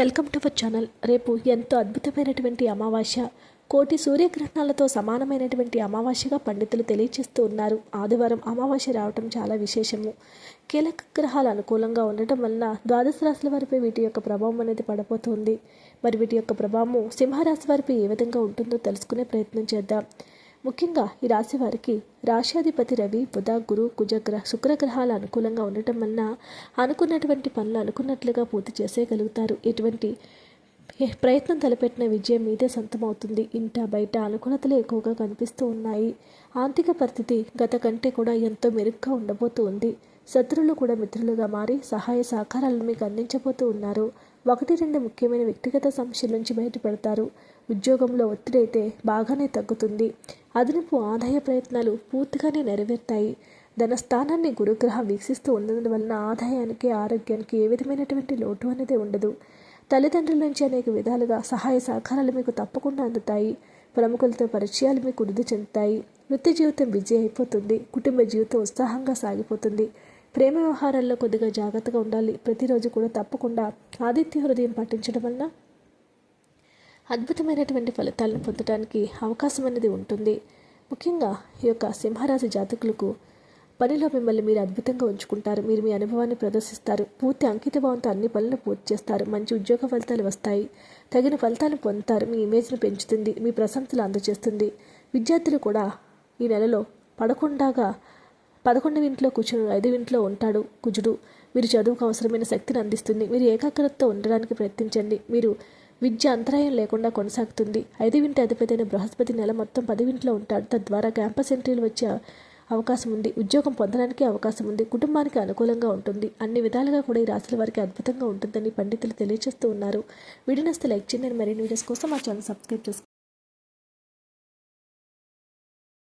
Welcome to our channel. రేపు ఎంతో అద్భుతమైనటువంటి అమావాస్య. కోటి సూర్యగ్రహణాలతో సమానమైనటువంటి అమావాస్యగా పండితులు తెలియచేస్తూ ఉన్నారు. ఆదివారం అమావాస్య రావటం చాలా విశేషము. కీలక గ్రహాలు అనుకూలంగా ఉండటం వలన ద్వాదశ రాశుల వారిపై వీటి యొక్క ప్రభావం అనేది పడబోతుంది. మరి వీటి యొక్క ప్రభావం సింహరాశి వారిపై ఏ విధంగా ఉంటుందో తెలుసుకునే ప్రయత్నం చేద్దాం. ముఖ్యంగా ఈ రాశి వారికి రాశ్యాధిపతి రవి బుధ గురు కుజగ్రహ శుక్రగ్రహాలు అనుకూలంగా ఉండటం వలన అనుకున్నటువంటి పనులు అనుకున్నట్లుగా పూర్తి చేసేయగలుగుతారు. ఎటువంటి ప్రయత్నం తలపెట్టిన విజయం మీదే సొంతమవుతుంది. ఇంట బయట అనుకూలతలు ఎక్కువగా కనిపిస్తూ ఉన్నాయి. ఆర్థిక పరిస్థితి గత కంటే కూడా ఎంతో మెరుగ్గా ఉండబోతూ ఉంది. శత్రువులు కూడా మిత్రులుగా మారి సహాయ సహకారాలను మీకు అందించబోతూ ఉన్నారు. ఒకటి రెండు ముఖ్యమైన వ్యక్తిగత సమస్యల నుంచి బయటపడతారు. ఉద్యోగంలో ఒత్తిడి అయితే బాగానే తగ్గుతుంది. అదనపు ఆదాయ ప్రయత్నాలు పూర్తిగానే నెరవేరుతాయి. ధనస్థానాన్ని గురుగ్రహం వీక్షిస్తూ ఉండడం వలన ఆదాయానికి ఆరోగ్యానికి ఏ విధమైనటువంటి లోటు అనేది ఉండదు. తల్లిదండ్రుల నుంచి అనేక విధాలుగా సహాయ సహకారాలు మీకు తప్పకుండా అందుతాయి. ప్రముఖులతో పరిచయాలు మీకు వృద్ధి చెందుతాయి. వృత్తి జీవితం బిజీ అయిపోతుంది. కుటుంబ జీవితం ఉత్సాహంగా సాగిపోతుంది. ప్రేమ వ్యవహారాల్లో కొద్దిగా జాగ్రత్తగా ఉండాలి. ప్రతిరోజు కూడా తప్పకుండా ఆదిత్య హృదయం పాటించడం వలన అద్భుతమైనటువంటి ఫలితాలను పొందడానికి అవకాశం అనేది ఉంటుంది. ముఖ్యంగా ఈ యొక్క సింహరాశి జాతకులకు పనిలో మిమ్మల్ని మీరు అద్భుతంగా ఉంచుకుంటారు. మీరు మీ అనుభవాన్ని ప్రదర్శిస్తారు. పూర్తి అంకిత భావంతో అన్ని పనులు పూర్తి చేస్తారు. మంచి ఉద్యోగ ఫలితాలు వస్తాయి. తగిన ఫలితాలు పొందుతారు. మీ ఇమేజ్ను పెంచుతుంది. మీ ప్రశంసలు అందజేస్తుంది. విద్యార్థులు కూడా ఈ నెలలో పడకుండాగా పదకొండవ ఇంట్లో కూర్చుని ఐదవ ఇంట్లో ఉంటాడు. కుజుడు మీరు చదువుకు అవసరమైన శక్తిని అందిస్తుంది. మీరు ఏకాగ్రతతో ఉండడానికి ప్రయత్నించండి. మీరు విద్య అంతరాయం లేకుండా కొనసాగుతుంది. ఐదు వింటి అధిపతి బృహస్పతి నెల మొత్తం పదివింట్లో ఉంటాడు. తద్వారా క్యాంపస్ ఎంట్రీలు వచ్చే అవకాశం ఉంది. ఉద్యోగం పొందడానికి అవకాశం ఉంది. కుటుంబానికి అనుకూలంగా ఉంటుంది. అన్ని విధాలుగా కూడా ఈ రాశుల వారికి అద్భుతంగా ఉంటుందని పండితులు తెలియజేస్తూ ఉన్నారు. వీడియోస్ లైక్ చేయండి. మరిన్ని వీడియోస్ కోసం మా ఛానల్ సబ్స్క్రైబ్ చేసుకోండి.